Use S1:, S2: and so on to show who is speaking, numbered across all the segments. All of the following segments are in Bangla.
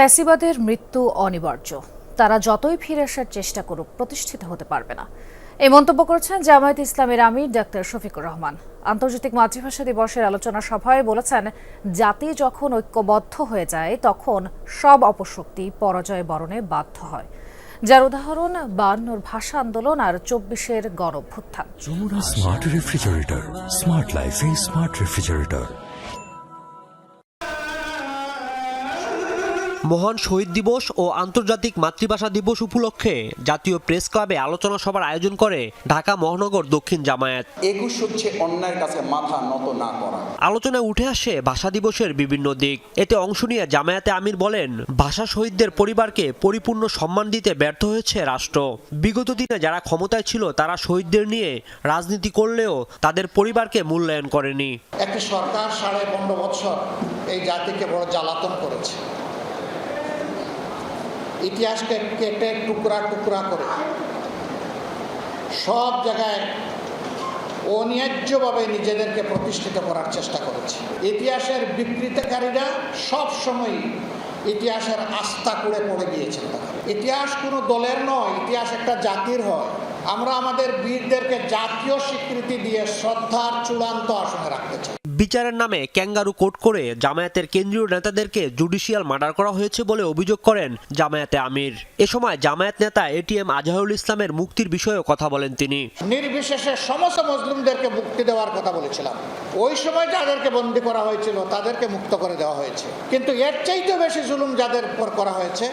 S1: ফ্যাসিবাদের মৃত্যু অনিবার্য। তারা যতই ফিরে আসার চেষ্টা করুক, প্রতিষ্ঠিত হতে পারবে না। এই মন্তব্য করেছেন জামায়াত ইসলামের আমির ডাক্তার শফিকুর রহমান। আন্তর্জাতিক মাতৃভাষা দিবসের আলোচনা সভায় বলেছেন, জাতি যখন ঐক্যবদ্ধ হয়ে যায়, তখন সব অপশক্তি পরাজয় বরণে বাধ্য হয়। যার উদাহরণ, বায়ান্নর ভাষা আন্দোলন আর চব্বিশের গণভ্যুত্থান
S2: যমুনা স্মার্ট রেফ্রিজারেটর স্মার্ট লাইফে স্মার্ট রেফ্রিজারেটর
S3: মহান শহীদ দিবস ও আন্তর্জাতিক মাতৃভাষা দিবস উপলক্ষে জাতীয় প্রেস ক্লাবে আলোচনা সভার আয়োজন করে ঢাকা মহানগর দক্ষিণ জামায়াত।
S4: একুশ হচ্ছে অন্যায়ের কাছে মাথা নত না করা।
S3: আলোচনায় উঠে আসে ভাষা দিবসের বিভিন্ন দিক। এতে অংশ নিয়ে জামায়াতে আমির বলেন ভাষা শহীদদের পরিবারকে পরিপূর্ণ সম্মান দিতে ব্যর্থ হয়েছে রাষ্ট্র। বিগত দিনে যারা ক্ষমতায় ছিল তারা শহীদদের নিয়ে রাজনীতি করলেও তাদের পরিবারকে মূল্যায়ন করেনি।
S5: একটি সরকার সাড়ে পনেরো বৎসর এই জাতিকে বড় জ্বালাতন করেছে। ইতিহাসকে কেটে টুকরা টুকরা করে। সব জায়গায় অন্যায্যভাবে নিজেদেরকে প্রতিষ্ঠিত করার চেষ্টা করেছে। ইতিহাসের বিকৃতকারীরা সব সময়ই ইতিহাসের আস্থা করে পড়ে গিয়েছে ইতিহাস কোনো দলের নয়, ইতিহাস একটা জাতির হয়। আমরা আমাদের বীরদেরকে জাতীয় স্বীকৃতি দিয়ে শ্রদ্ধার চূড়ান্ত আসনে রাখতে চাই।
S3: বিচারের নামে ক্যাঙ্গারু কোট করে জামায়াতের কেন্দ্রীয় নেতাদেরকে জুডিশিয়াল মার্ডার করা হয়েছে বলে অভিযোগ করেন জামায়াতে আমির। এ সময় জামায়াত নেতা এটিএম আজহারুল ইসলামের মুক্তির বিষয়েও কথা বলেন তিনি।
S5: নির্বিশেষে সমস্ত মুসলিমদেরকে মুক্তি দেওয়ার কথা বলেছিলাম। ওই সময় যাদেরকে বন্দি করা হয়েছিল, তাদেরকে মুক্ত করে দেওয়া হয়েছে। কিন্তু এর চাইতে বেশি জুলুম যাদের উপর করা হয়েছে,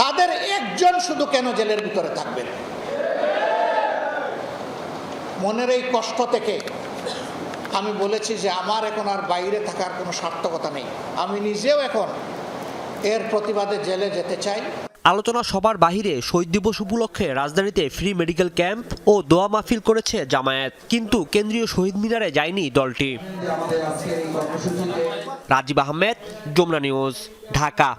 S5: তাদের একজন শুধু কেন জেলের ভিতরে থাকবেন? মনের এই কষ্ট থেকে আমি বলেছি যে আমার এখন আর বাইরে থাকার কোনো সার্থকতা নেই। আমি নিজেও এখন এর প্রতিবাদে জেলে যেতে চাই।
S3: আলোচনা সবার বাহিরে শহীদ দিবস উপলক্ষে রাজধানীতে ফ্রি মেডিকেল ক্যাম্প ও দোয়া মাহফিল করেছে জামায়াত। কিন্তু কেন্দ্রীয় শহীদ মিনারে যায়নি দলটি। রাজীব আহমেদ, যমুনা নিউজ, ঢাকা।